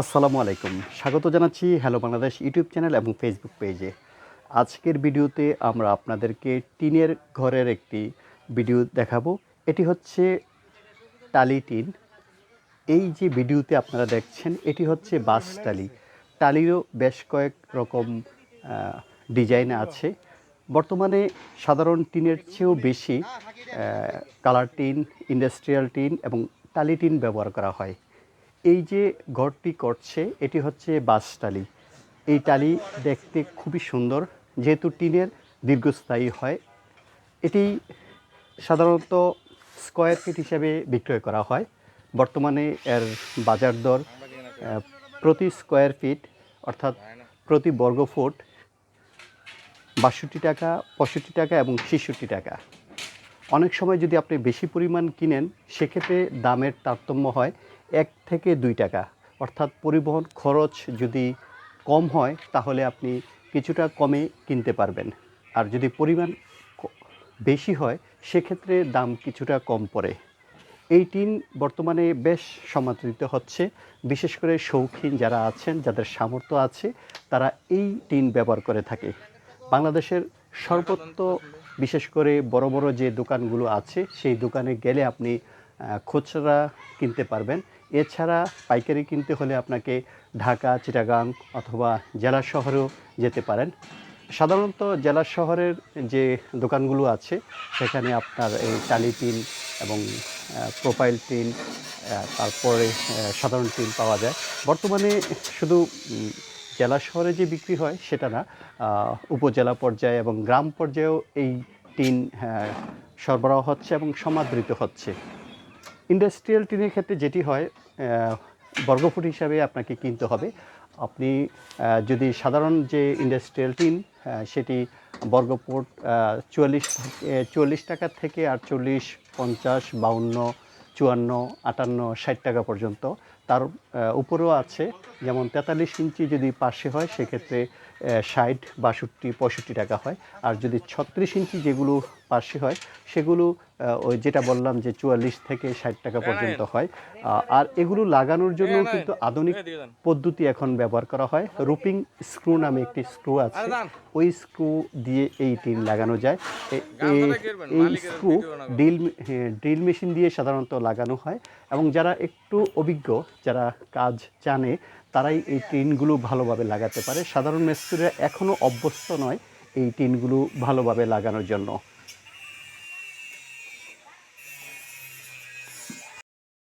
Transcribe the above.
আসসালামু আলাইকুম। স্বাগত জানাচ্ছি হ্যালো বাংলাদেশ ইউটিউব চ্যানেল এবং ফেসবুক পেজে আজকের ভিডিওতে আমরা আপনাদেরকে টিনের ঘরের একটি ভিডিও দেখাবো। এটি হচ্ছে টালি টিন। এই যে ভিডিওতে আপনারা দেখছেন, এটি হচ্ছে বাস টালি। টালিরও বেশ কয়েক রকম ডিজাইন আছে। বর্তমানে সাধারণ টিনের চেয়েও বেশি কালার টিন ইন্ডাস্ট্রিয়াল টিন এবং টালি টিন ব্যবহার করা হয়। এই যে ঘরটি করছে, এটি হচ্ছে বাস টালি। এই টালি দেখতে খুবই সুন্দর, যেহেতু টিনের দীর্ঘস্থায়ী হয়। এটি সাধারণত স্কোয়ার ফিট হিসাবে বিক্রয় করা হয়। বর্তমানে এর বাজার দর প্রতি স্কোয়ার ফিট অর্থাৎ প্রতি বর্গ ফুট, বাষট্টি টাকা, পঁয়ষট্টি টাকা এবং ছেষট্টি টাকা। অনেক সময় যদি আপনি বেশি পরিমাণ কিনেন, সেক্ষেত্রে দামের তারতম্য হয় এক থেকে দুই টাকা। অর্থাৎ পরিবহন খরচ যদি কম হয়, তাহলে আপনি কিছুটা কমে কিনতে পারবেন। আর যদি পরিমাণ বেশি হয়, সেক্ষেত্রে দাম কিছুটা কম পড়ে। এই টিন বর্তমানে বেশ সমাদৃত হচ্ছে। বিশেষ করে শৌখিন যারা আছেন, যাদের সামর্থ্য আছে, তারা এই টিন ব্যবহার করে থাকে। বাংলাদেশের সর্বত্র বিশেষ করে বড় বড় যে দোকানগুলো আছে, সেই দোকানে গেলে আপনি খুচরা কিনতে পারবেন। এছাড়া পাইকারি কিনতে হলে আপনাকে ঢাকা, চিটাগাং অথবা জেলা শহরেও যেতে পারেন। সাধারণত জেলা শহরের যে দোকানগুলো আছে, সেখানে আপনার এই টালি টিন এবং প্রোফাইল টিন তারপরে সাধারণ টিন পাওয়া যায়। বর্তমানে শুধু জেলা শহরে যে বিক্রি হয়, সেটা না উপজেলা পর্যায়ে এবং গ্রাম পর্যায়েও এই টিন সরবরাহ হচ্ছে এবং সমাদৃত হচ্ছে। ইন্ডাস্ট্রিয়াল টিনের ক্ষেত্রে যেটি হয় বর্গফুট হিসাবে আপনাকে কিনতে হবে। আপনি যদি সাধারণ যে ইন্ডাস্ট্রিয়াল টিন সেটি বর্গফুট চুয়াল্লিশ চুয়াল্লিশ টাকা থেকে আটচল্লিশ, পঞ্চাশ, বাউন্ন, চুয়ান্ন, আটান্ন, ষাট টাকা পর্যন্ত তার উপরেও আছে। যেমন তেতাল্লিশ ইঞ্চি যদি পাশে হয় সেক্ষেত্রে ষাট বাষট্টি পঁয়ষট্টি টাকা হয়। আর যদি ছত্রিশ ইঞ্চি যেগুলো পাশে হয় সেগুলো ওই যেটা বললাম যে চুয়াল্লিশ থেকে ষাট টাকা পর্যন্ত হয়। আর এগুলো লাগানোর জন্য কিন্তু আধুনিক পদ্ধতি এখন ব্যবহার করা হয়। রুপিং স্ক্রু নামে একটি স্ক্রু আছে। ওই স্ক্রু দিয়ে এই টিন লাগানো যায়। এই স্ক্রু ড্রিল ড্রিল মেশিন দিয়ে সাধারণত লাগানো হয়। এবং যারা একটু অভিজ্ঞ যারা কাজ জানে, তারাই এই টিনগুলো ভালোভাবে লাগাতে পারে। সাধারণ মিস্ত্রিরা এখনও অভ্যস্ত নয় এই টিনগুলো ভালোভাবে লাগানোর জন্য।